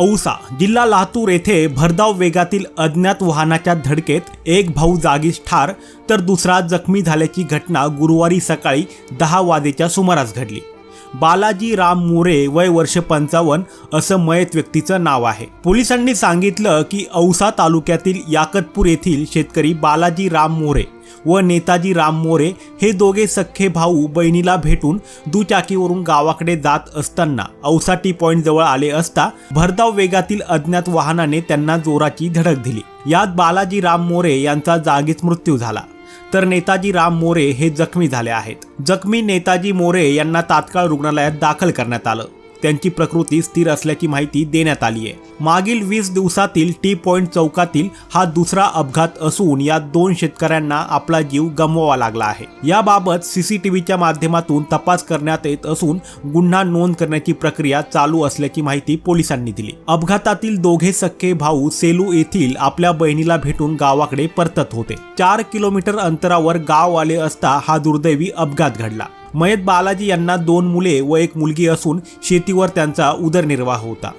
औसा जिल्हा लातूर येथे भरधाव वेगातील अज्ञात वाहनाच्या धडकेत एक भाऊ जागीच ठार तर दुसरा जखमी झाल्याची घटना गुरुवारी सकाळी दहा वाजेच्या सुमारास घडली. बालाजी राम मोरे वय वर्ष पंचावन्न असं मयत व्यक्तीचं नाव आहे. पोलिसांनी सांगितलं की औसा तालुक्यातील याकतपूर येथील शेतकरी बालाजी राम मोरे व नेताजी राम मोरे हे दोघे सख्खे भाऊ बहिणीला भेटून दुचाकीवरून गावाकडे जात असताना औसा टी पॉईंट जवळ आले असता भरधाव वेगातील अज्ञात वाहनाने त्यांना जोराची धडक दिली. यात बालाजी राम मोरे यांचा जागीच मृत्यू झाला. तर नेताजी राम मोरे हे जखमी झाले आहेत. जखमी नेताजी मोरे यांना तात्काळ रुग्णालयात दाखल करण्यात आलं. त्यांची प्रकृती स्थिर असल्याची माहिती देण्यात आली आहे. मागील वीस दिवसातील टी पॉइंट चौकातील हा दुसरा अपघात असून या दोन शेतकऱ्यांना आपला जीव गमवावा लागला आहे. याबाबत सीसीटीव्हीच्या माध्यमातून तपास करण्यात येत असून गुन्हा नोंद करण्याची प्रक्रिया चालू असल्याची माहिती पोलिसांनी दिली. अपघातातील दोघे सख्खे भाऊ सेलू येथील आपल्या बहिणीला भेटून गावाकडे परतत होते. चार किलोमीटर अंतरावर गाव आले असता हा दुर्दैवी अपघात घडला. मयत बालाजी यांना दोन मुले व एक मुलगी असून शेतीवर त्यांचा उदरनिर्वाह होता.